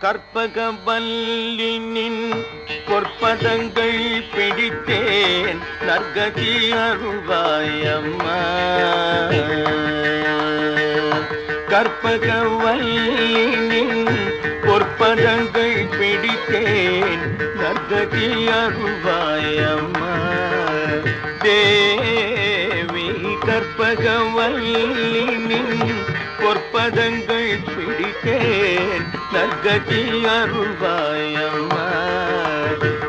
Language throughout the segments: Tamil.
கற்பகவல்லினின் பொற்பதங்கள் பிடித்தேன். நற்கதி அருள்வாயம்மா கற்பகவல்லினின் பொற்பதங்கள் பிடித்தேன். நற்கதி அருள்வாயம்மா தேவி கற்பகவல்லினின் பொற்பதங்கள் பிடித்தேன் நற்கதி அருள்வாயம்மா.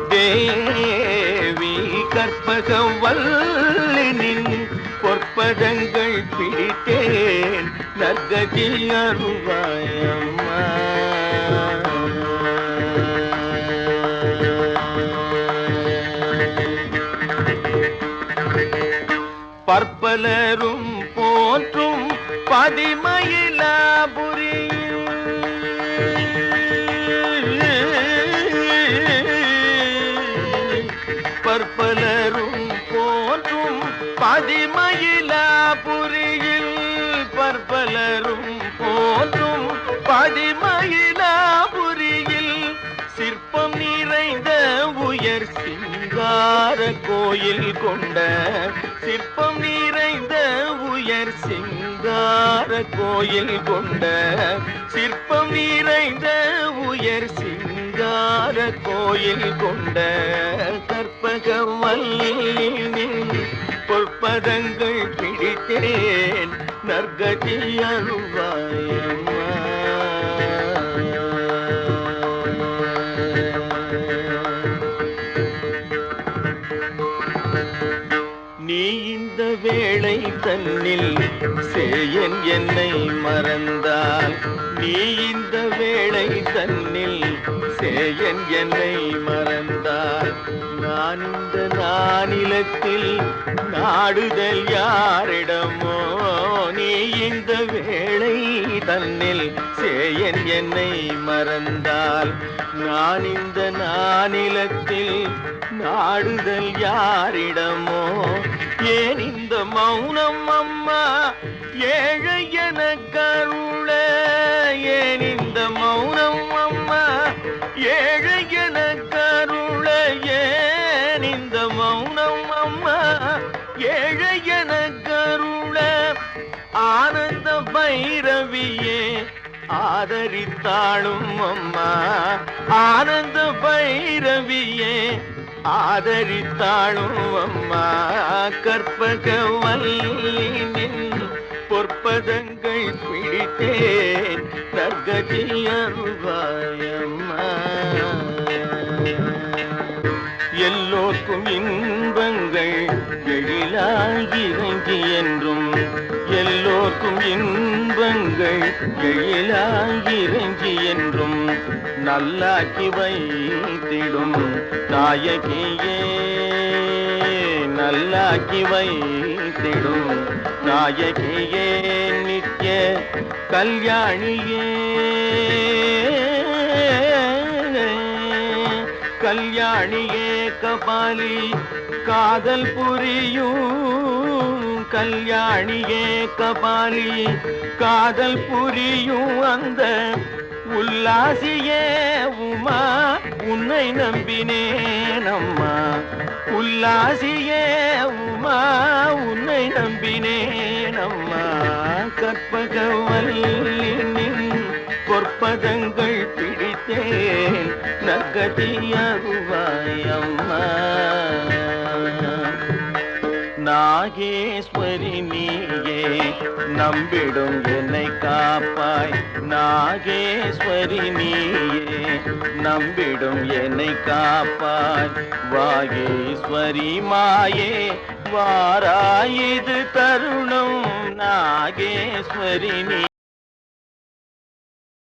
தேவி கற்பகம் வல்லினின் பொற்பதங்கள் பிடித்தேன் நற்கதி அருள்வாயம்மா. பற்பலரும் போற்றும் பதிமயிலாபுரியில் பற்பலரும் போற்றும் பதிமயிலாபுரியில் பற்பலரும் போற்றும் பதிமயிலாபுரியில் சிற்பம் நிறைந்த உயர் சிங்கார கோயில் கொண்ட சிற்பம் நிறைந்த உயர் சிங்கார கோயில் கொண்ட சிற்பம் நிறைந்த உயர் சிங்கார கோயில் கொண்ட கற்பகவல்லினின் பொற்பதங்கள் பிடித்தேன். நற்கதி அருவாயம்மா. நீ இந்த வேளை தன்னில் சேயன் என்னை மறந்தால். நீ இந்த வேளை தன்னில் சேயன் என்னை மறந்தார். நான் இந்த நானிலத்தில் நாடுதல் யாரிடமோ நீ இந்த வேளை தன்னில் சேயன் என்னை மறந்தால். நான் இந்த நானிலத்தில் நாடுதல் யாரிடமோ ஏன் இந்த மௌனம் அம்மா ஏழை என கருள ஏன் இந்த மௌனம் அம்மா ஏழை என கருள ஏன் இந்த மௌனம் அம்மா? ஏழை என கருள ஆனந்த பைரவியே ஆதரித்தாளும் அம்மா. ஆனந்த பைரவியே ஆதரித்தாளும் அம்மா. கற்பக வல்லினின் பொற்பதங்கள் பிடித்தே நற்கதி அருள்வாயம்மா எல்லோர்க்கும் இன்பங்கள் எழிலாகிறங்கி என்றும் எல்லோர்க்கும் இன்பங்கள் எழிலாகிறங்கி என்றும் நல்லாக்கி வைத்திடும் நாயகியே நல்லாக்கி வைத்திடும் நாயகியே நித்ய கல்யாணியே கல்யாணியே. கபாலி காதல் புரியும். கல்யாணியே கபாலி காதல் புரியும். அந்த உல்லாசியே உமா உன்னை நம்பினேன் அம்மா. உல்லாசியே உமா உன்னை நம்பினேன் அம்மா. கற்பக வல்லினின் பொற்பதங்கள் பிடித்தேன். நகதி நாகேஸ்வரி நீயே நம்பிடும் என்னை காப்பாய். நாகேஸ்வரி நீயே நம்பிடும் என்னை காப்பாய். வாகேஸ்வரி மாயே வாராயிது தருணம் நாகேஸ்வரி நீ